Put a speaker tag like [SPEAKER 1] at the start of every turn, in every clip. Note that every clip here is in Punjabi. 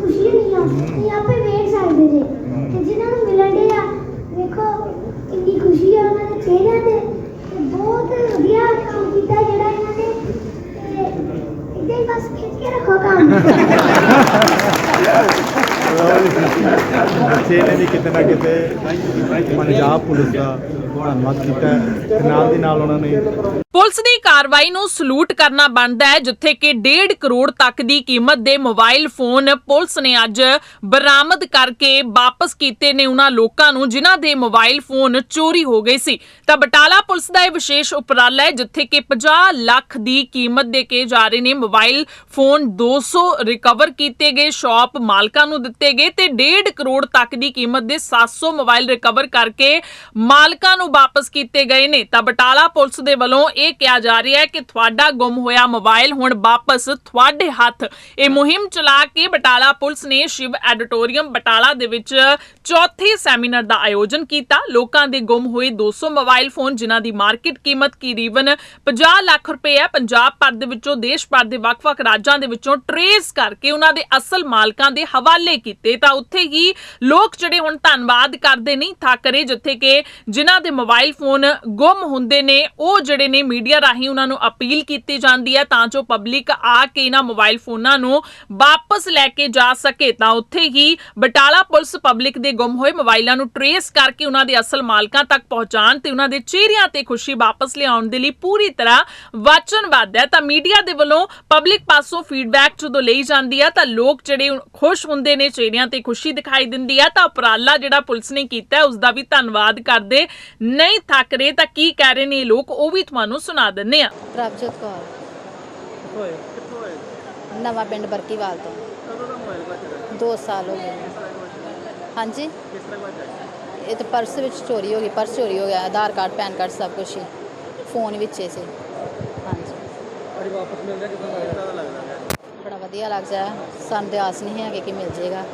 [SPEAKER 1] ਖੁਸ਼ੀ ਹੋਈ ਆ। ਤੁਸੀਂ ਆਪੇ ਵੇਖ ਸਕਦੇ ਜੇ। ਤੇ ਜਿਨ੍ਹਾਂ ਨੂੰ ਮਿਲਣ ਦੇ ਆ ਵੇਖੋ ਕਿੰਨੀ ਖੁਸ਼ੀ ਆ ਉਹਨਾਂ ਦੇ ਚਿਹਰਿਆਂ ਤੇ। ਤੇ ਬਹੁਤ ਵਧੀਆ ਕੰਮ ਕੀਤਾ ਜਿਹੜਾ ਇਹਨਾਂ ਨੇ। ਤੇ ਇੱਦਾਂ ਹੀ ਬਸ ਖਿੱਚ ਕੇ ਰੱਖੋ ਕੰਮ।
[SPEAKER 2] ਬੱਚੇ ਨੇ ਕਿਤੇ ਨਾ ਕਿਤੇ ਪੰਜਾਬ ਪੁਲਿਸ ਦਾ ਧੰਨਵਾਦ ਕੀਤਾ। ਤੇ ਨਾਲ ਦੀ ਨਾਲ ਉਹਨਾਂ ਨੇ
[SPEAKER 3] ਪੁਲਿਸ ਦੀ ਕਾਰਵਾਈ ਨੂੰ ਸਲੂਟ ਕਰਨਾ ਬਣਦਾ ਹੈ, ਜਿੱਥੇ ਕਿ 1.5 ਕਰੋੜ ਤੱਕ ਦੀ ਕੀਮਤ ਦੇ ਮੋਬਾਈਲ ਫੋਨ ਪੁਲਿਸ ਨੇ ਅੱਜ ਬਰਾਮਦ ਕਰਕੇ ਵਾਪਸ ਕੀਤੇ ਨੇ ਉਹਨਾਂ ਲੋਕਾਂ ਨੂੰ, ਜਿਨ੍ਹਾਂ ਦੇ ਮੋਬਾਈਲ ਫੋਨ ਚੋਰੀ ਹੋ ਗਏ ਸੀ। ਤਾਂ ਬਟਾਲਾ ਪੁਲਿਸ ਦਾ ਇਹ ਵਿਸ਼ੇਸ਼ ਉਪਰਾਲਾ ਹੈ, ਜਿੱਥੇ ਕਿ 50 ਲੱਖ ਦੀ ਕੀਮਤ ਦੇ ਕੇ ਜਾ ਰਹੇ ਨੇ ਮੋਬਾਈਲ ਫੋਨ 200 ਰਿਕਵਰ ਕੀਤੇ ਗਏ, ਸ਼ਾਪ ਮਾਲਕਾਂ ਨੂੰ ਦਿੱਤੇ ਗਏ ਤੇ 1.5 ਕਰੋੜ ਤੱਕ ਦੀ ਕੀਮਤ ਦੇ 700 ਮੋਬਾਈਲ ਰਿਕਵਰ ਕਰਕੇ ਮਾਲਕਾਂ ਨੂੰ ਵਾਪਸ ਕੀਤੇ ਗਏ ਨੇ। ਤਾਂ ਬਟਾਲਾ ਪੁਲਿਸ ਦੇ ਵੱਲੋਂ ਇਹ ਕਿਹਾ ਜਾ ਰਿਹਾ ਹੈ ਕਿ ਤੁਹਾਡਾ ਗੁੰਮ ਹੋਇਆ ਮੋਬਾਈਲ ਹੁਣ ਵਾਪਸ ਤੁਹਾਡੇ ਹੱਥ। ਇਹ ਮੁਹਿੰਮ ਚਲਾ ਕੇ ਬਟਾਲਾ ਪੁਲਿਸ ਨੇ ਸ਼ਿਵ ਐਡੀਟੋਰੀਅਮ ਬਟਾਲਾ ਦੇ ਵਿੱਚ ਚੌਥੇ ਸੈਮੀਨਾਰ ਦਾ ਆਯੋਜਨ ਕੀਤਾ। ਲੋਕਾਂ ਦੇ ਗੁੰਮ ਹੋਏ 200 ਮੋਬਾਈਲ ਫੋਨ, ਜਿਨ੍ਹਾਂ ਦੀ ਮਾਰਕੀਟ ਕੀਮਤ ਕਰੀਬਨ 50 ਲੱਖ ਰੁਪਏ ਹੈ। ਪੰਜਾਬ ਭਰ ਦੇ ਵਿੱਚੋਂ, ਦੇਸ਼ ਭਰ ਦੇ ਵੱਖ-ਵੱਖ ਰਾਜਾਂ ਦੇ ਵਿੱਚੋਂ ਟਰੇਸ ਕਰਕੇ ਉਹਨਾਂ ਦੇ ਅਸਲ ਮਾਲਕਾਂ ਦੇ ਹਵਾਲੇ ਕੀਤੇ। ਤਾਂ ਉੱਥੇ ਹੀ ਲੋਕ ਜਿਹੜੇ ਹੁਣ ਧੰਨਵਾਦ ਕਰਦੇ ਨਹੀਂ ਥੱਕ ਰਹੇ ਜਿੱਥੇ ਕਿ ਜਿਨ੍ਹਾਂ ਦੇ ਮੋਬਾਈਲ ਫੋਨ ਗੁੰਮ ਹੁੰਦੇ ਨੇ, ਉਹ ਜਿਹੜੇ ਨੇ ਮੀਡੀਆ ਰਾਹੀਂ ਉਹਨਾਂ ਨੂੰ ਅਪੀਲ ਕੀਤੀ ਜਾਂਦੀ ਹੈ ਤਾਂ ਜੋ ਪਬਲਿਕ ਆ ਕੇ ਇਹਨਾਂ ਮੋਬਾਈਲ ਫੋਨਾਂ ਨੂੰ ਵਾਪਸ ਲੈ ਕੇ ਜਾ ਸਕੇ। ਤਾਂ ਉੱਥੇ ਹੀ ਬਟਾਲਾ ਪੁਲਿਸ ਪਬਲਿਕ ਦੇ ਗੁੰਮ ਹੋਏ ਮੋਬਾਈਲਾਂ ਨੂੰ ਟਰੇਸ ਕਰਕੇ ਉਹਨਾਂ ਦੇ ਅਸਲ ਮਾਲਕਾਂ ਤੱਕ ਪਹੁੰਚਾਉਣ ਤੇ ਉਹਨਾਂ ਦੇ ਚਿਹਰਿਆਂ ਤੇ ਖੁਸ਼ੀ ਵਾਪਸ ਲਿਆਉਣ ਦੇ ਲਈ ਪੂਰੀ ਤਰ੍ਹਾਂ ਵਚਨਬੱਧ ਹੈ। ਤਾਂ ਮੀਡੀਆ ਦੇ ਵੱਲੋਂ ਪਬਲਿਕ ਪਾਸੋਂ ਫੀਡਬੈਕ ਜਦੋਂ ਲਈ ਜਾਂਦੀ ਹੈ ਤਾਂ ਲੋਕ ਜਿਹੜੇ ਖੁਸ਼ ਹੁੰਦੇ ਨੇ, ਚਿਹਰਿਆਂ ਤੇ ਖੁਸ਼ੀ ਦਿਖਾਈ ਦਿੰਦੀ ਹੈ। ਤਾਂ ਉਪਰਾਲਾ ਜਿਹੜਾ ਪੁਲਿਸ ਨੇ ਕੀਤਾ ਹੈ ਉਸ ਦਾ ਵੀ ਧੰਨਵਾਦ ਕਰਦੇ। ਨਹੀਂ ਥੱਕ ਰਹੇ ਤਾਂ ਕੀ ਕਹਿ ਰਹੇ ਨੇ ਲੋਕ? ਉਹ ਵੀ ਤੁਹਾਨੂੰ ਸੁਣਾ ਦਿੰਨੇ ਆ।
[SPEAKER 4] ਪ੍ਰਭਜੋਤ ਕੌਰ।
[SPEAKER 2] ਹੋਏ ਕਿੱਥੋਂ ਹੋਏ
[SPEAKER 4] ਨਵਾਂ ਪਿੰਡ ਬਰਕੀਵਾਲ ਤੋਂ।
[SPEAKER 2] ਕਦੋਂ ਦਾ ਮੋਬਾਈਲ ਬਚ
[SPEAKER 4] 2 ਸਾਲ ਹੋ ਗਏ। ਹਾਂਜੀ?
[SPEAKER 2] ਕਿਸ ਤਰ੍ਹਾਂ ਬਚ
[SPEAKER 4] ਇਹ ਤਾਂ ਪਰਸ ਵਿੱਚ ਚੋਰੀ ਹੋ ਗਈ ਪਰਸ ਚੋਰੀ ਹੋ ਗਿਆ ਆਧਾਰ ਕਾਰਡ ਪੈਨ ਕਾਰਡ ਸਭ ਕੁਝ ਹੀ। ਫੋਨ ਵਿੱਚ ਹੀ ਸੀ। ਹਾਂਜੀ।
[SPEAKER 2] ਅਰੇ ਵਾਪਸ ਮਿਲ ਗਿਆ ਕਿਦਾਂ ਲੱਗਦਾ ਲੱਗਦਾ
[SPEAKER 4] ਬੜਾ ਵਧੀਆ ਲੱਗ ਜਾ ਸਾਨੂੰ ਤੇ ਆਸ ਨਹੀਂ ਹੈਗੀ ਕਿ ਮਿਲ ਜੇਗਾ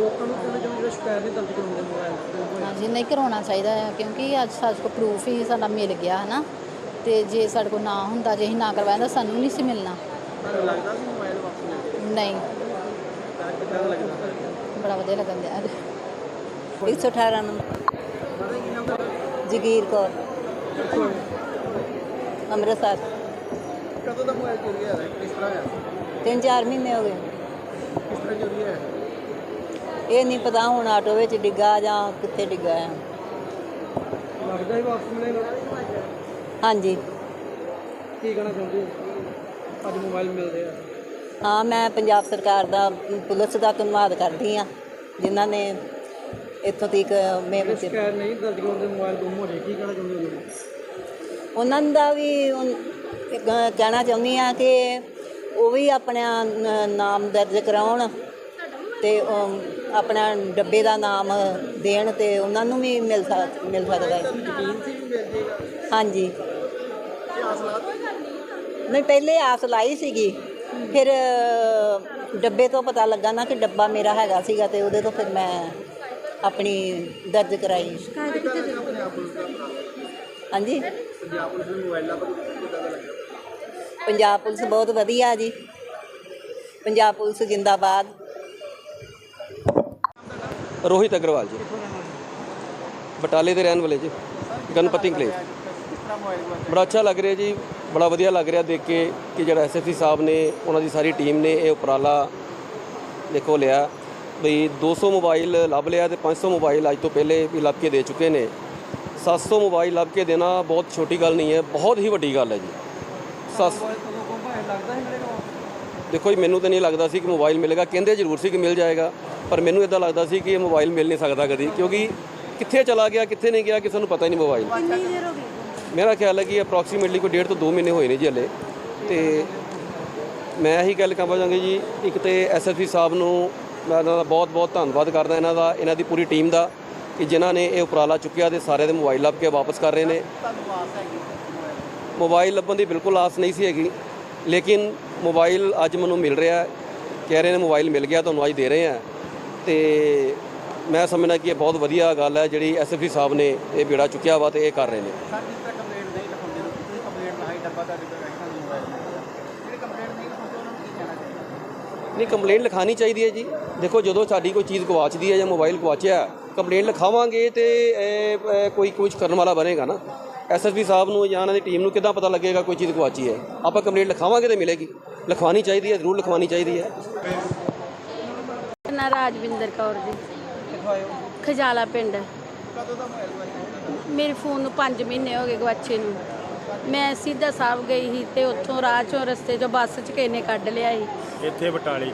[SPEAKER 2] ਲੋਕਾਂ ਨੂੰ ਕਹਿੰਦੇ ਜਿਵੇਂ ਸ਼ਿਕਾਇਤ ਨਹੀਂ ਦਰਜ ਕਰਾਉਂਦੇ ਮੋਬਾਈਲ
[SPEAKER 4] ਹਾਂਜੀ ਨਹੀਂ ਕਰਾਉਣਾ ਚਾਹੀਦਾ ਹੈ ਕਿਉਂਕਿ ਅੱਜ ਸਾਡੇ ਕੋਲ ਪ੍ਰੂਫ ਹੀ ਸਾਡਾ ਮਿਲ ਗਿਆ ਹੈ ਨਾ ਤੇ ਜੇ ਸਾਡੇ ਕੋਲ ਨਾ ਹੁੰਦਾ ਜੇ ਅਸੀਂ ਨਾ ਕਰਵਾਇਆ ਤਾਂ ਸਾਨੂੰ ਨਹੀਂ ਸੀ ਮਿਲਣਾ।
[SPEAKER 2] ਤੁਹਾਨੂੰ ਲੱਗਦਾ ਸੀ ਮੋਬਾਈਲ ਵਾਪਸ ਮਿਲ ਗਿਆ
[SPEAKER 4] ਨਹੀਂ।
[SPEAKER 2] ਤਾਂ ਕਿਦਾਂ ਦਾ ਲੱਗਦਾ?
[SPEAKER 4] ਬੜਾ ਵਧੀਆ ਲੱਗਣ ਦਿਆ।
[SPEAKER 5] 118 ਨੰਬਰ। ਜਗੀਰ ਕੌਰ? ਅੰਮ੍ਰਿਤਸਰ।
[SPEAKER 2] ਕਦੋਂ ਦਾ ਮੋਬਾਈਲ ਚੋਰੀ ਹੋਇਆ ਹੈ? ਕਿਸ ਤਰ੍ਹਾਂ ਹੋਇਆ?
[SPEAKER 5] ਤਿੰਨ ਚਾਰ ਮਹੀਨੇ ਹੋ ਗਏ।
[SPEAKER 2] ਕਿਸ ਤਰ੍ਹਾਂ ਚੋਰੀ ਹੋਇਆ? ਹੈ?
[SPEAKER 5] ਇਹ ਨਹੀਂ ਪਤਾ ਹੁਣ ਆਟੋ ਵਿੱਚ ਡਿੱਗਾ ਜਾਂ ਕਿੱਥੇ ਡਿੱਗਾ ਹੈ
[SPEAKER 2] ਲੱਗਦਾ ਹੀ ਵਾਪਸ ਮਿਲੇਗਾ।
[SPEAKER 5] ਹਾਂਜੀ।
[SPEAKER 2] ਕੀ ਕਹਿਣਾ ਚਾਹੁੰਦੇ ਹੋ? ਅੱਜ ਮੋਬਾਈਲ ਮਿਲਦੇ ਆ।
[SPEAKER 5] ਹਾਂ ਮੈਂ ਪੰਜਾਬ ਸਰਕਾਰ ਦਾ ਪੁਲਿਸ ਦਾ ਧੰਨਵਾਦ ਕਰਦੀ ਆ ਜਿਨ੍ਹਾਂ ਨੇ ਇੱਥੋਂ ਤੱਕ ਮੇਰੇ ਤੇ
[SPEAKER 2] ਸ਼ਿਕਾਇਤ ਨਹੀਂ ਦਰਜ ਕਰਾਉਂਦੇ ਮੋਬਾਈਲ ਗੁੰਮ ਹੋ ਜਾਏ ਕੀ ਕਹਿਣਾ ਚਾਹੁੰਦੇ ਹੋ
[SPEAKER 5] ਉਹਨਾਂ ਦਾ ਵੀ ਕਹਿਣਾ ਚਾਹੁੰਦੀ ਆ ਕਿ ਉਹ ਵੀ ਆਪਣਾ ਨਾਮ ਦਰਜ ਕਰਾਉਣ ਤੇ ਉਹ ਆਪਣਾ ਡੱਬੇ ਦਾ ਨਾਮ ਦੇਣ ਤੇ ਉਹਨਾਂ ਨੂੰ ਵੀ ਮਿਲ ਸਕ, ਮਿਲ ਸਕਦਾ ਹੈ। ਹਾਂਜੀ।
[SPEAKER 2] ਕੀ
[SPEAKER 5] ਨਹੀਂ, ਪਹਿਲੇ ਆਸ ਲਾਈ ਸੀਗੀ। ਫਿਰ ਡੱਬੇ ਤੋਂ ਪਤਾ ਲੱਗਾ ਨਾ ਕਿ ਡੱਬਾ ਮੇਰਾ ਹੈਗਾ ਸੀਗਾ ਤੇ ਉਹਦੇ ਤੋਂ ਫਿਰ ਮੈਂ ਆਪਣੀ ਦਰਜ ਕਰਾਈ। ਹਾਂਜੀ।
[SPEAKER 2] ਪੰਜਾਬ ਪੁਲਿਸ
[SPEAKER 5] ਬਹੁਤ ਵਧੀਆ ਜੀ। ਪੰਜਾਬ ਪੁਲਿਸ ਜਿੰਦਾਬਾਦ।
[SPEAKER 6] ਰੋਹਿਤ ਅਗਰਵਾਲ ਜੀ। ਬਟਾਲੇ ਦੇ ਰਹਿਣ ਵਾਲੇ ਜੀ। ਗਣਪਤੀ
[SPEAKER 2] ਕਲੇਜ
[SPEAKER 6] ਬੜਾ ਅੱਛਾ ਲੱਗ ਰਿਹਾ ਜੀ। ਬੜਾ ਵਧੀਆ ਲੱਗ ਰਿਹਾ ਦੇਖ ਕੇ ਕਿ ਜਿਹੜਾ ਐਸਐਸਪੀ ਸਾਹਿਬ ਨੇ, ਉਹਨਾਂ ਦੀ ਸਾਰੀ ਟੀਮ ਨੇ ਇਹ ਉਪਰਾਲਾ ਦੇਖੋ ਲਿਆ। ਬਈ 200 ਮੋਬਾਈਲ ਲੱਭ ਲਿਆ ਤੇ 500 ਮੋਬਾਈਲ ਅੱਜ ਤੋਂ ਪਹਿਲੇ ਵੀ ਲੱਭ ਕੇ ਦੇ ਚੁੱਕੇ ਨੇ। 700 ਮੋਬਾਈਲ ਲੱਭ ਕੇ ਦੇਣਾ ਬਹੁਤ ਛੋਟੀ ਗੱਲ ਨਹੀਂ ਹੈ, ਬਹੁਤ ਹੀ ਵੱਡੀ ਗੱਲ ਹੈ ਜੀ। ਸੱਸ ਦੇਖੋ ਜੀ, ਮੈਨੂੰ ਤਾਂ ਨਹੀਂ ਲੱਗਦਾ ਸੀ ਕਿ ਮੋਬਾਈਲ ਮਿਲੇਗਾ। ਕਹਿੰਦੇ ਜ਼ਰੂਰ ਸੀ ਕਿ ਮਿਲ ਜਾਏਗਾ। ਪਰ ਮੈਨੂੰ ਇਦਾਂ ਲੱਗਦਾ ਸੀ ਕਿ ਇਹ ਮੋਬਾਈਲ ਮਿਲ ਨਹੀਂ ਸਕਦਾ ਕਦੀ ਕਿਉਂਕਿ ਕਿੱਥੇ ਚਲਾ ਗਿਆ ਕਿੱਥੇ ਨਹੀਂ ਗਿਆ ਕਿਸੇ ਨੂੰ ਪਤਾ ਹੀ ਨਹੀਂ ਮੋਬਾਈਲ। ਮੇਰਾ ਖਿਆਲ ਹੈ ਕਿ ਅਪਰੋਕਸੀਮੇਟਲੀ ਕੋਈ ਡੇਢ ਤੋਂ 2 ਮਹੀਨੇ ਹੋਏ ਨੇ ਜੀ ਹਲੇ। ਤੇ ਮੈਂ ਇਹੀ ਗੱਲ ਕਹਾਂ ਚਾਹਾਂਗਾ ਜੀ ਇੱਕ ਤੇ ਐਸਐਸਪੀ ਸਾਹਿਬ ਨੂੰ ਮੈਂ ਇਹਨਾਂ ਦਾ ਬਹੁਤ ਬਹੁਤ ਧੰਨਵਾਦ ਕਰਦਾ ਇਹਨਾਂ ਦਾ ਇਹਨਾਂ ਦੀ ਪੂਰੀ ਟੀਮ ਦਾ ਕਿ ਜਿਨ੍ਹਾਂ ਨੇ ਇਹ ਉਪਰਾਲਾ ਚੁੱਕਿਆ ਤੇ ਸਾਰੇ ਦੇ ਮੋਬਾਈਲ ਲੱਭ ਕੇ ਵਾਪਸ ਕਰ ਰਹੇ ਨੇ। ਮੋਬਾਈਲ ਲੱਭਣ ਦੀ ਬਿਲਕੁਲ ਆਸ ਨਹੀਂ ਸੀ ਹੈਗੀ ਲੇਕਿਨ ਮੋਬਾਈਲ ਅੱਜ ਮੈਨੂੰ ਮਿਲ ਰਿਹਾ ਹੈ ਕਹਿ ਰਹੇ ਨੇ ਮੋਬਾਈਲ ਮਿਲ ਗਿਆ ਤੁਹਾਨੂੰ ਅੱਜ ਦੇ ਰਹੇ ਆ ਤੇ ਮੈਂ ਸਮਝਦਾ ਕਿ ਇਹ ਬਹੁਤ ਵਧੀਆ ਗੱਲ ਹੈ ਜਿਹੜੀ ਐਸਐਫਸੀ ਸਾਹਿਬ ਨੇ ਇਹ ਬੇੜਾ ਚੁੱਕਿਆ ਵਾ ਤੇ ਇਹ ਕਰ ਰਹੇ ਨੇ।
[SPEAKER 2] ਨਹੀਂ ਕੰਪਲੇਂਟ
[SPEAKER 6] ਲਿਖਾਣੀ ਚਾਹੀਦੀ? ਹੈ ਜੀ। ਦੇਖੋ ਜਦੋਂ ਸਾਡੀ ਕੋਈ ਚੀਜ਼ ਗਵਾਚਦੀ ਹੈ ਜਾਂ ਮੋਬਾਈਲ ਗਵਾਚਿਆ ਕੰਪਲੇਂਟ ਲਿਖਾਵਾਂਗੇ ਤੇ ਕੋਈ ਕੁਝ ਕਰਨ ਵਾਲਾ ਬਣੇਗਾ ਨਾ। ਐਸਐਸਪੀ ਸਾਹਿਬ ਨੂੰ ਜਾਂ ਉਹਨਾਂ ਦੀ ਟੀਮ ਨੂੰ ਕਿੱਦਾਂ ਪਤਾ ਲੱਗੇਗਾ ਕੋਈ ਚੀਜ਼ ਗਵਾਚੀ ਹੈ? ਆਪਾਂ ਕੰਪਲੇਂਟ ਲਿਖਾਵਾਂਗੇ ਤੇ ਮਿਲੇਗੀ। ਲਿਖਵਾਣੀ ਚਾਹੀਦੀ ਹੈ ਜ਼ਰੂਰ ਲਿਖਵਾਣੀ ਚਾਹੀਦੀ ਹੈ।
[SPEAKER 7] ਨਾ ਰਾਜਵਿੰਦਰ ਕੌਰ ਜੀ। ਖਜਾਲਾ ਪਿੰਡ। ਮੇਰੇ ਫੋਨ ਨੂੰ 5 ਮਹੀਨੇ ਹੋ ਗਏ ਗਵਾਚੇ ਨੂੰ। ਮੈਂ ਸਿੱਧਾ ਸਾਹਿਬ ਗਈ ਸੀ ਤੇ ਉੱਥੋਂ ਰਾਹ ਚੋਂ ਰਸਤੇ ਚੋਂ ਬੱਸ ਚ ਕਿਸੇ ਨੇ ਕੱਢ ਲਿਆ ਸੀ।
[SPEAKER 2] ਇੱਥੇ ਬਟਾਲੇ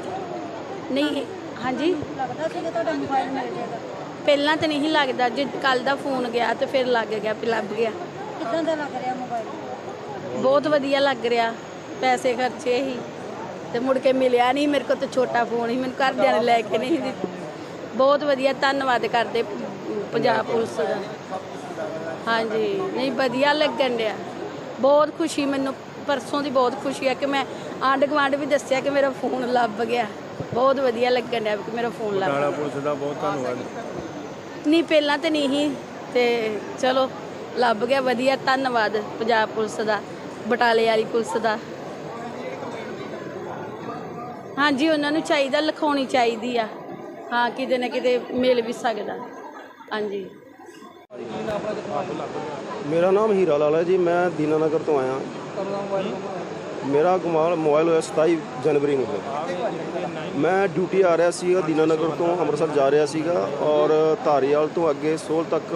[SPEAKER 7] ਨਹੀਂ ਹਾਂਜੀ। ਲੱਗਦਾ ਸੀਗਾ ਤੁਹਾਡਾ ਮੋਬਾਈਲ ਮਿਲ ਜਾਏਗਾ ਪਹਿਲਾਂ ਤਾਂ ਨਹੀਂ ਸੀ ਲੱਗਦਾ। ਜੇ ਕੱਲ ਦਾ ਫੋਨ ਗਿਆ ਤੇ ਫਿਰ ਲੱਗ ਗਿਆ ਵੀ ਲੱਭ ਗਿਆ। ਕਿਦਾਂ ਦਾ ਲੱਗ ਰਿਹਾ ਮੋਬਾਈਲ ਬਹੁਤ ਵਧੀਆ ਲੱਗ ਰਿਹਾ। ਪੈਸੇ ਖਰਚੇ ਹੀ ਤੇ ਮੁੜ ਕੇ ਮਿਲਿਆ ਨਹੀਂ ਮੇਰੇ ਕੋਲ ਤਾਂ ਛੋਟਾ ਫੋਨ ਹੀ ਮੈਨੂੰ ਘਰਦਿਆਂ ਨੇ ਲੈ ਕੇ ਨਹੀਂ ਦਿੱਤਾ। ਬਹੁਤ ਵਧੀਆ ਧੰਨਵਾਦ ਕਰਦੇ ਪੰਜਾਬ ਪੁਲਿਸ ਦਾ। ਹਾਂਜੀ ਨਹੀਂ ਵਧੀਆ ਲੱਗਣ ਡਿਆ। ਬਹੁਤ ਖੁਸ਼ੀ ਮੈਨੂੰ ਪਰਸੋਂ ਦੀ ਬਹੁਤ ਖੁਸ਼ੀ ਹੈ ਕਿ ਮੈਂ ਆਂਢ ਗੁਆਂਢ ਵੀ ਦੱਸਿਆ ਕਿ ਮੇਰਾ ਫੋਨ ਲੱਭ ਗਿਆ। ਬਹੁਤ ਵਧੀਆ ਲੱਗਣ ਡਿਆ ਕਿ ਮੇਰਾ ਫੋਨ ਲੱਭ ਗਿਆ।
[SPEAKER 2] ਪੁਲਿਸ ਦਾ ਬਹੁਤ ਧੰਨਵਾਦ।
[SPEAKER 7] ਨਹੀਂ ਪਹਿਲਾਂ ਤੇ ਨਹੀਂ ਸੀ ਤੇ ਚਲੋ ਲੱਭ ਗਿਆ ਵਧੀਆ ਧੰਨਵਾਦ ਪੰਜਾਬ ਪੁਲਿਸ ਦਾ ਬਟਾਲੇ ਵਾਲੀ ਪੁਲਿਸ ਦਾ। ਹਾਂਜੀ, ਉਹਨਾਂ ਨੂੰ ਚਾਹੀਦਾ, ਲਿਖਾਉਣੀ ਚਾਹੀਦੀ ਆ। ਹਾਂ, ਕਿਤੇ ਨਾ ਕਿਤੇ ਮਿਲ ਵੀ ਸਕਦਾ। ਹਾਂਜੀ।
[SPEAKER 8] ਮੇਰਾ ਨਾਮ ਹੀਰਾ ਲਾਲ ਹੈ ਜੀ, ਮੈਂ ਦੀਨਾਨਗਰ ਤੋਂ ਆਇਆ। ਮੇਰਾ ਗੁਮਾਲ ਮੋਬਾਈਲ ਹੋਇਆ 27 ਜਨਵਰੀ ਨੂੰ। ਮੈਂ ਡਿਊਟੀ ਆ ਰਿਹਾ ਸੀਗਾ ਦੀਨਾਨਗਰ ਤੋਂ, ਅੰਮ੍ਰਿਤਸਰ ਜਾ ਰਿਹਾ ਸੀਗਾ ਔਰ ਧਾਰੀਵਾਲ ਤੋਂ ਅੱਗੇ ਸੋਲ ਤੱਕ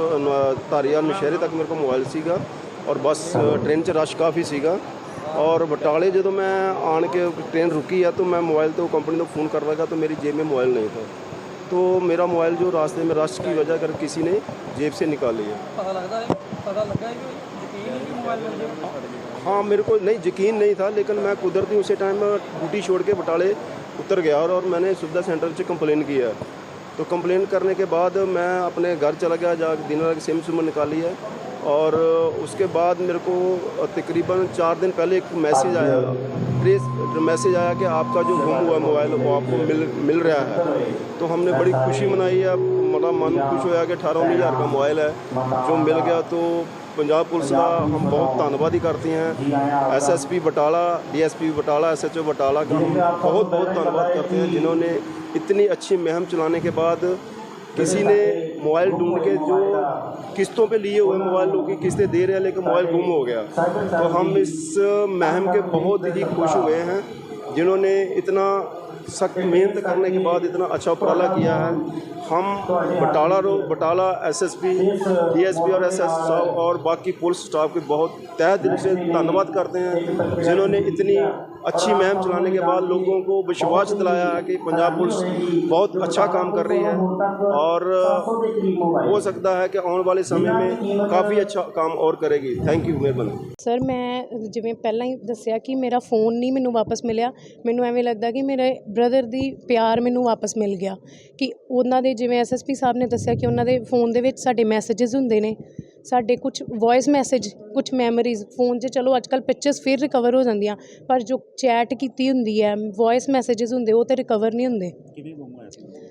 [SPEAKER 8] ਧਾਰੀਵਾਲ ਨਸ਼ਹਿਰੇ ਤੱਕ ਮੇਰੇ ਕੋਲ ਮੋਬਾਈਲ ਸੀਗਾ ਔਰ ਬੱਸ ਟ੍ਰੇਨ 'ਚ ਰਸ਼ ਕਾਫੀ ਸੀਗਾ। ਔਰ ਬਟਾਲੇ ਜਦੋਂ ਮੈਂ ਆਣ ਕੇ ट्रेन रुकी है तो मैं मोबाइल तो कंपनी को फ़ोन कर लगा तो मेरी जेब में मोबाइल नहीं था तो मेरा मोबाइल जो रास्ते में रश की वजह कर किसी ने जेब से निकाल लिया हाँ मेरे को नहीं यकीन नहीं था लेकिन मैं कुदरती उसी टाइम ड्यूटी छोड़ के बटाले उतर गया और, और मैंने सुविधा सेंटर से कंप्लेन किया तो कंप्लेन करने के बाद मैं अपने घर चला गया जा दिन रात सिम सिम निकाली है और उसके बाद मेरे को तकरीबन चार दिन पहले एक मैसेज आया। ट्रेस मैसेज आया कि आपका जो गुम हुआ मोबाइल, वो आपको मिल मिल रहा है। तो हमने बड़ी खुशी मनाई। है मतलब मन खुश होया कि अठारह, उन्नीस हज़ार का मोबाइल है। जो मिल गया तो पंजाब पुलिस का हम बहुत धन्यवाद ही करते हैं। SSP Batala DSP Batala SHO Batala का हम बहुत बहुत धन्यवाद करते हैं, जिन्होंने इतनी अच्छी मुहिम चलाने के बाद किसी ने मोबाइल ढूंढ के जो किस्तों पे लिए हुए मोबाइल लोग की किस्तें दे रहे हैं लेकिन मोबाइल गुम हो गया। तो हम इस महम के बहुत ही खुश हुए हैं जिन्होंने इतना सख्त मेहनत करने के बाद इतना अच्छा उपराला किया है। हम बटाला रो बटाला एसएसपी डीएसपी और एसएस और बाकी पुलिस स्टाफ के बहुत तहे दिल से धन्यवाद करते हैं जिन्होंने इतनी अच्छी मुहिम चलाने के बाद लोगों को विश्वास दिलाया है कि पंजाब पुलिस बहुत अच्छा काम कर रही है और हो सकता है कि आने वाले समय में काफ़ी अच्छा काम और करेगी थैंक यू मेहरबानी
[SPEAKER 9] ਸਰ ਮੈਂ ਜਿਵੇਂ ਪਹਿਲਾਂ ਹੀ ਦੱਸਿਆ ਕਿ ਮੇਰਾ ਫੋਨ ਨਹੀਂ ਮੈਨੂੰ ਵਾਪਸ ਮਿਲਿਆ ਮੈਨੂੰ ਐਵੇਂ ਲੱਗਦਾ ਕਿ ਮੇਰੇ ਬ੍ਰਦਰ ਦੀ ਪਿਆਰ ਮੈਨੂੰ ਵਾਪਸ ਮਿਲ ਗਿਆ ਕਿ ਉਹਨਾਂ ਦੇ ਜਿਵੇਂ ਐਸਐਸਪੀ ਸਾਹਿਬ ਨੇ ਦੱਸਿਆ ਕਿ ਉਹਨਾਂ ਦੇ ਫੋਨ ਦੇ ਵਿੱਚ ਸਾਡੇ ਮੈਸੇजेस ਹੁੰਦੇ ਨੇ ਸਾਡੇ ਕੁਝ ਵੌਇਸ ਮੈਸੇਜ ਕੁਝ ਮੈਮਰੀਜ਼ ਫੋਨ 'ਚ ਚਲੋ ਅੱਜ ਕੱਲ ਪਿਕਚਰਸ ਫਿਰ ਰਿਕਵਰ ਹੋ ਜਾਂਦੀਆਂ ਪਰ ਜੋ ਚੈਟ ਕੀਤੀ ਹੁੰਦੀ ਹੈ ਵੌਇਸ ਮੈਸੇजेस ਹੁੰਦੇ ਉਹ ਤੇ ਰਿਕਵਰ ਨਹੀਂ ਹੁੰਦੇ।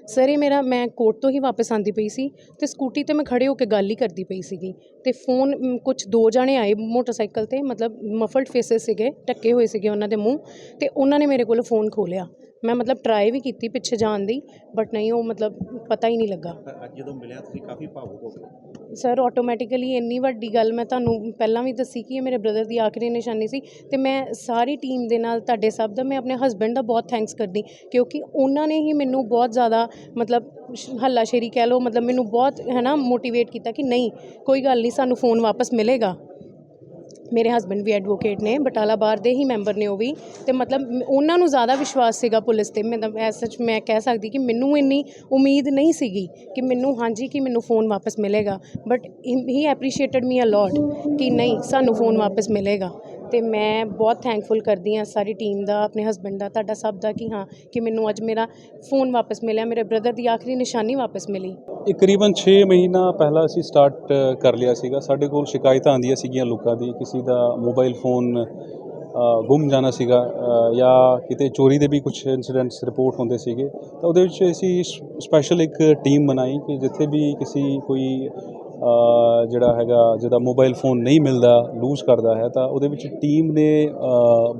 [SPEAKER 9] ਸਰ ਇਹ ਮੇਰਾ ਮੈਂ ਕੋਰਟ ਤੋਂ ਹੀ ਵਾਪਸ ਆਂਦੀ ਪਈ ਸੀ ਤੇ ਸਕੂਟੀ ਤੇ ਮੈਂ ਖੜੇ ਹੋ ਕੇ ਗੱਲ ਹੀ ਕਰਦੀ ਪਈ ਸੀਗੀ ਤੇ ਫੋਨ ਕੁਝ ਦੋ ਜਣੇ ਆਏ ਮੋਟਰਸਾਈਕਲ ਤੇ ਮਤਲਬ ਮਫਲਡ ਫੇਸਸ ਸੀਗੇ ਟੱਕੇ ਹੋਏ ਸੀਗੇ ਉਹਨਾਂ ਦੇ ਮੂੰਹ ਤੇ ਉਹਨਾਂ ਨੇ ਮੇਰੇ ਕੋਲ ਫੋਨ ਖੋਲਿਆ ਮੈਂ ਮਤਲਬ ਟਰਾਈ ਵੀ ਕੀਤੀ ਪਿੱਛੇ ਜਾਣ ਦੀ ਬਟ ਨਹੀਂ ਉਹ ਮਤਲਬ ਪਤਾ ਹੀ ਨਹੀਂ ਲੱਗਾ।
[SPEAKER 2] ਅੱਜ ਜਦੋਂ ਮਿਲਿਆ ਤੁਸੀਂ ਕਾਫੀ ਭਾਵੁਕ ਹੋ ਗਏ।
[SPEAKER 9] ਸਰ ਆਟੋਮੈਟਿਕਲੀ ਇੰਨੀ ਵੱਡੀ ਗੱਲ ਮੈਂ ਤੁਹਾਨੂੰ ਪਹਿਲਾਂ ਵੀ ਦੱਸੀ ਕਿ ਇਹ ਮੇਰੇ ਬ੍ਰਦਰ ਦੀ ਆਖਰੀ ਨਿਸ਼ਾਨੀ ਸੀ ਤੇ ਮੈਂ ਸਾਰੀ ਟੀਮ ਦੇ ਨਾਲ ਤੁਹਾਡੇ ਸਭ ਦਾ ਮੈਂ ਆਪਣੇ ਹਸਬੈਂਡ ਦਾ ਬਹੁਤ ਥੈਂਕਸ ਕਰਦੀ ਕਿਉਂਕਿ ਉਹਨਾਂ ਨੇ ਹੀ ਮੈਨੂੰ ਬਹੁਤ ਜ਼ਿਆਦਾ ਮਤਲਬ ਹੱਲਾਸ਼ੇਰੀ ਕਹਿ ਲਓ ਮਤਲਬ ਮੈਨੂੰ ਬਹੁਤ ਹੈ ਨਾ ਮੋਟੀਵੇਟ ਕੀਤਾ ਕਿ ਨਹੀਂ ਕੋਈ ਗੱਲ ਨਹੀਂ ਸਾਨੂੰ ਫੋਨ ਵਾਪਸ ਮਿਲੇਗਾ। ਮੇਰੇ ਹਸਬੈਂਡ ਵੀ ਐਡਵੋਕੇਟ ਨੇ, ਬਟਾਲਾ ਬਾਰ ਦੇ ਹੀ ਮੈਂਬਰ ਨੇ ਉਹ ਵੀ। ਤੇ ਮਤਲਬ ਉਹਨਾਂ ਨੂੰ ਜ਼ਿਆਦਾ ਵਿਸ਼ਵਾਸ ਸੀਗਾ ਪੁਲਿਸ ਤੇ। ਮੈਂ ਐਸ ਸੱਚ ਮੈਂ ਕਹਿ ਸਕਦੀ ਕਿ ਮੈਨੂੰ ਇੰਨੀ ਉਮੀਦ ਨਹੀਂ ਸੀਗੀ ਕਿ ਮੈਨੂੰ, ਹਾਂਜੀ, ਕਿ ਮੈਨੂੰ ਫੋਨ ਵਾਪਸ ਮਿਲੇਗਾ। ਬਟ ਹੀ ਐਪਰੀਸ਼ੀਏਟਡ ਮੀ ਅ ਲੋਟ ਕਿ ਨਹੀਂ, ਸਾਨੂੰ ਫੋਨ ਵਾਪਸ ਮਿਲੇਗਾ। ਤੇ ਮੈਂ ਬਹੁਤ ਥੈਂਕਫੁਲ ਕਰਦੀ ਹਾਂ ਸਾਰੀ ਟੀਮ ਦਾ, ਆਪਣੇ ਹਸਬੈਂਡ ਦਾ, ਤੁਹਾਡਾ ਸਭ ਦਾ ਕਿ ਹਾਂ, ਕਿ ਮੈਨੂੰ ਅੱਜ ਮੇਰਾ ਫੋਨ ਵਾਪਸ ਮਿਲਿਆ, ਮੇਰੇ ਬ੍ਰਦਰ ਦੀ ਆਖਰੀ ਨਿਸ਼ਾਨੀ ਵਾਪਸ ਮਿਲੀ।
[SPEAKER 10] ਇਹ ਕਰੀਬਨ 6 ਮਹੀਨਾ ਪਹਿਲਾਂ ਅਸੀਂ ਸਟਾਰਟ ਕਰ ਲਿਆ ਸੀਗਾ। ਸਾਡੇ ਕੋਲ ਸ਼ਿਕਾਇਤਾਂ ਆਉਂਦੀਆਂ ਸੀਗੀਆਂ ਲੋਕਾਂ ਦੀ, ਕਿਸੇ ਦਾ ਮੋਬਾਈਲ ਫੋਨ ਗੁੰਮ ਜਾਣਾ ਸੀਗਾ ਜਾਂ ਕਿਤੇ ਚੋਰੀ ਦੇ ਵੀ ਕੁਝ ਇਨਸੀਡੈਂਟਸ ਰਿਪੋਰਟ ਹੁੰਦੇ ਸੀਗੇ। ਤਾਂ ਉਹਦੇ ਵਿੱਚ ਅਸੀਂ ਸਪੈਸ਼ਲ ਇੱਕ ਟੀਮ ਬਣਾਈ ਕਿ ਜਿੱਥੇ ਵੀ ਕਿਸੇ ਕੋਈ ਜਿਹੜਾ ਹੈਗਾ ਜਿਹਦਾ ਮੋਬਾਈਲ ਫੋਨ ਨਹੀਂ ਮਿਲਦਾ ਲੂਜ਼ ਕਰਦਾ ਹੈ ਤਾਂ ਉਹਦੇ ਵਿੱਚ ਟੀਮ ਨੇ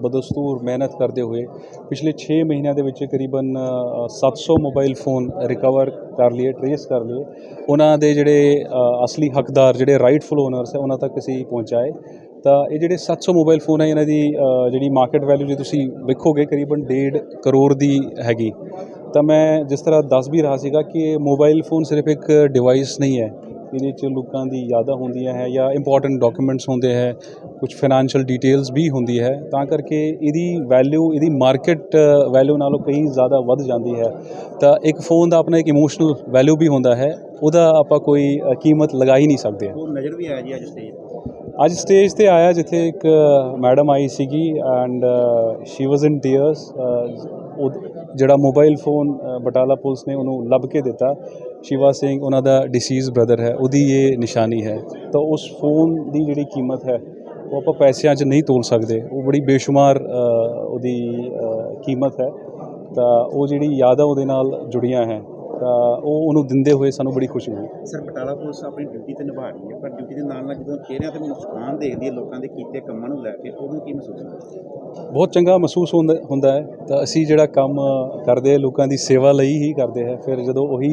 [SPEAKER 10] ਬਦਸਤੂਰ ਮਿਹਨਤ ਕਰਦੇ ਹੋਏ ਪਿਛਲੇ 6 ਮਹੀਨਿਆਂ ਦੇ ਵਿੱਚ ਕਰੀਬਨ ਅ, 700 ਮੋਬਾਈਲ ਫੋਨ ਰਿਕਵਰ ਕਰ ਲਏ ਟਰੇਸ ਕਰ ਲਏ। ਉਹਨਾਂ ਦੇ ਜਿਹੜੇ ਅਸਲੀ ਹੱਕਦਾਰ ਜਿਹੜੇ ਰਾਈਟਫੁਲ ਓਨਰਸ ਹੈ ਉਹਨਾਂ ਤੱਕ ਅਸੀਂ ਪਹੁੰਚਾਏ। ਤਾਂ ਇਹ ਜਿਹੜੇ 700 ਮੋਬਾਈਲ ਫੋਨ ਹੈ ਇਹਨਾਂ ਦੀ ਜਿਹੜੀ ਮਾਰਕੀਟ ਵੈਲਿਊ ਜੇ ਤੁਸੀਂ ਵੇਖੋਗੇ ਕਰੀਬਨ 1.5 ਕਰੋੜ ਦੀ ਹੈਗੀ। ਤਾਂ ਮੈਂ ਜਿਸ ਤਰ੍ਹਾਂ ਦੱਸ ਵੀ ਰਿਹਾ ਸੀਗਾ ਕਿ ਮੋਬਾਈਲ ਫੋਨ ਸਿਰਫ ਇੱਕ ਡਿਵਾਈਸ ਨਹੀਂ ਹੈ। ਇਹਦੇ 'ਚ ਲੋਕਾਂ ਦੀ ਯਾਦਾਂ ਹੁੰਦੀਆਂ ਹੈ ਜਾਂ ਇੰਪੋਰਟੈਂਟ ਡਾਕੂਮੈਂਟਸ ਹੁੰਦੇ ਹੈ ਕੁਝ ਫਾਈਨੈਂਸ਼ੀਅਲ ਡਿਟੇਲਸ ਵੀ ਹੁੰਦੀ ਹੈ ਤਾਂ ਕਰਕੇ ਇਹਦੀ ਵੈਲਿਊ ਇਹਦੀ ਮਾਰਕੀਟ ਵੈਲਿਊ ਨਾਲੋਂ ਕਈ ਜ਼ਿਆਦਾ ਵੱਧ ਜਾਂਦੀ ਹੈ। ਤਾਂ ਇੱਕ ਫੋਨ ਦਾ ਆਪਣਾ ਇੱਕ ਇਮੋਸ਼ਨਲ ਵੈਲਿਊ ਵੀ ਹੁੰਦਾ ਹੈ ਉਹਦਾ ਆਪਾਂ ਕੋਈ ਕੀਮਤ ਲਗਾ ਹੀ ਨਹੀਂ ਸਕਦੇ।
[SPEAKER 2] ਉਹ ਨਜ਼ਰ ਵੀ ਆਇਆ ਜੀ ਅੱਜ ਸਟੇਜ
[SPEAKER 10] ਅੱਜ ਸਟੇਜ ਤੇ ਆਇਆ ਜਿੱਥੇ ਇੱਕ ਮੈਡਮ ਆਈ ਸੀਗੀ and she was in tears ਉਹ ਜਿਹੜਾ ਮੋਬਾਈਲ ਫੋਨ ਬਟਾਲਾ ਪੁਲਿਸ ਨੇ ਉਹਨੂੰ ਲੱਭ ਕੇ ਦਿੱਤਾ। ਸ਼ਿਵਾ ਸਿੰਘ, ਉਹਨਾਂ ਦਾ ਡਿਸੀਜ਼ ਬ੍ਰਦਰ ਹੈ, ਉਹਦੀ ਇਹ ਨਿਸ਼ਾਨੀ ਹੈ। ਤਾਂ ਉਸ ਫੋਨ ਦੀ ਜਿਹੜੀ ਕੀਮਤ ਹੈ, ਉਹ ਆਪਾਂ ਪੈਸਿਆਂ 'ਚ ਨਹੀਂ ਤੋਲ ਸਕਦੇ। ਉਹ ਬੜੀ ਬੇਸ਼ੁਮਾਰ ਉਹਦੀ ਕੀਮਤ ਹੈ। ਤਾਂ ਉਹ ਜਿਹੜੀ ਯਾਦਾਂ ਉਹਦੇ ਨਾਲ ਜੁੜੀਆਂ ਹੈ। ਤਾਂ ਉਹ ਉਹਨੂੰ ਦਿੰਦੇ ਹੋਏ ਸਾਨੂੰ ਬੜੀ ਖੁਸ਼ੀ ਹੋਈ।
[SPEAKER 2] ਸਰ ਬਟਾਲਾ ਪੁਲਿਸ ਆਪਣੀ ਡਿਊਟੀ ਤੇ ਨਿਭਾ ਰਹੀ ਹੈ ਪਰ ਡਿਊਟੀ ਦੇ ਨਾਲ ਨਾਲ ਜਦੋਂ ਚਿਹਰਿਆਂ ਤੇ ਮੁਸਕਾਨ ਦੇਖਦੀ ਹੈ ਲੋਕਾਂ ਦੇ ਕੀਤੇ ਕੰਮਾਂ ਨੂੰ ਲੈ ਕੇ ਉਦੋਂ ਕੀ ਮਹਿਸੂਸ ਹੁੰਦਾ?
[SPEAKER 10] ਬਹੁਤ ਚੰਗਾ ਮਹਿਸੂਸ ਹੁੰਦਾ ਹੈ। ਤਾਂ ਅਸੀਂ ਜਿਹੜਾ ਕੰਮ ਕਰਦੇ ਹਾਂ, ਲੋਕਾਂ ਦੀ ਸੇਵਾ ਲਈ ਹੀ ਕਰਦੇ ਹੈ। ਫਿਰ ਜਦੋਂ ਉਹੀ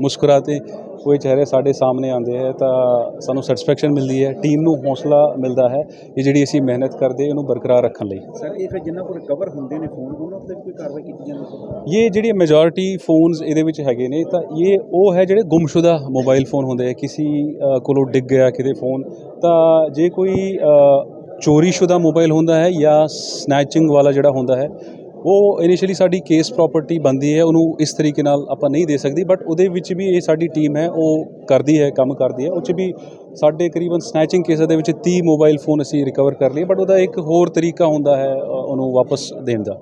[SPEAKER 10] ਮੁਸਕਰਾਤੇ ਹੋਏ ਚਿਹਰੇ ਸਾਡੇ ਸਾਹਮਣੇ ਆਉਂਦੇ ਹੈ ਤਾਂ ਸਾਨੂੰ ਸੈਟੀਸਫੈਕਸ਼ਨ ਮਿਲਦੀ ਹੈ। ਟੀਮ ਨੂੰ ਹੌਸਲਾ ਮਿਲਦਾ ਹੈ ਇਹ ਜਿਹੜੀ ਅਸੀਂ ਮਿਹਨਤ ਕਰਦੇ ਇਹਨੂੰ ਬਰਕਰਾਰ ਰੱਖਣ ਲਈ।
[SPEAKER 2] ਸਰ ਇਹ ਫਿਰ ਜਿਨ੍ਹਾਂ ਕੋਲ ਰਿਕਵਰ ਹੁੰਦੇ ਨੇ ਫੋਨ ਉਹਨਾਂ ਉੱਤੇ ਵੀ ਕੋਈ ਕਾਰਵਾਈ ਕੀਤੀ ਜਾਂਦੀ ਹੈ?
[SPEAKER 10] ਇਹ ਜਿਹੜੀ ਮੈਜੋਰਿਟੀ ਫੋਨਸ ਇਹਦੇ ਵਿੱਚ ਹੈਗੇ ਨੇ ਤਾਂ ਇਹ ਉਹ ਹੈ ਜਿਹੜੇ ਗੁੰਮਸ਼ੁਦਾ ਮੋਬਾਈਲ ਫੋਨ ਹੁੰਦੇ ਆ ਕਿਸੇ ਕੋਲੋਂ ਡਿੱਗ ਗਿਆ ਕਿਤੇ ਫੋਨ ਤਾਂ ਜੇ ਕੋਈ ਅ, ਚੋਰੀਸ਼ੁਦਾ ਮੋਬਾਈਲ ਹੁੰਦਾ ਹੈ ਜਾਂ ਸਨੈਚਿੰਗ ਵਾਲਾ ਜਿਹੜਾ ਹੁੰਦਾ ਹੈ ਉਹ ਇਨੀਸ਼ੀਅਲੀ ਸਾਡੀ ਕੇਸ ਪ੍ਰਾਪਰਟੀ ਬਣਦੀ ਹੈ ਉਹਨੂੰ ਇਸ ਤਰੀਕੇ ਨਾਲ ਆਪਾਂ ਨਹੀਂ ਦੇ ਸਕਦੀ ਬਟ ਉਹਦੇ ਵਿੱਚ ਵੀ ਇਹ ਸਾਡੀ ਟੀਮ ਹੈ ਉਹ ਕਰਦੀ ਹੈ ਕੰਮ ਕਰਦੀ ਹੈ ਉਹ 'ਚ ਵੀ ਸਾਡੇ ਕਰੀਬਨ ਸਨੈਚਿੰਗ ਕੇਸਾਂ ਦੇ ਵਿੱਚ 30 ਮੋਬਾਈਲ ਫੋਨ ਅਸੀਂ ਰਿਕਵਰ ਕਰ ਲਏ ਬਟ ਉਹਦਾ ਇੱਕ ਹੋਰ ਤਰੀਕਾ ਹੁੰਦਾ ਹੈ ਉਹਨੂੰ ਵਾਪਸ ਦੇਣ ਦਾ।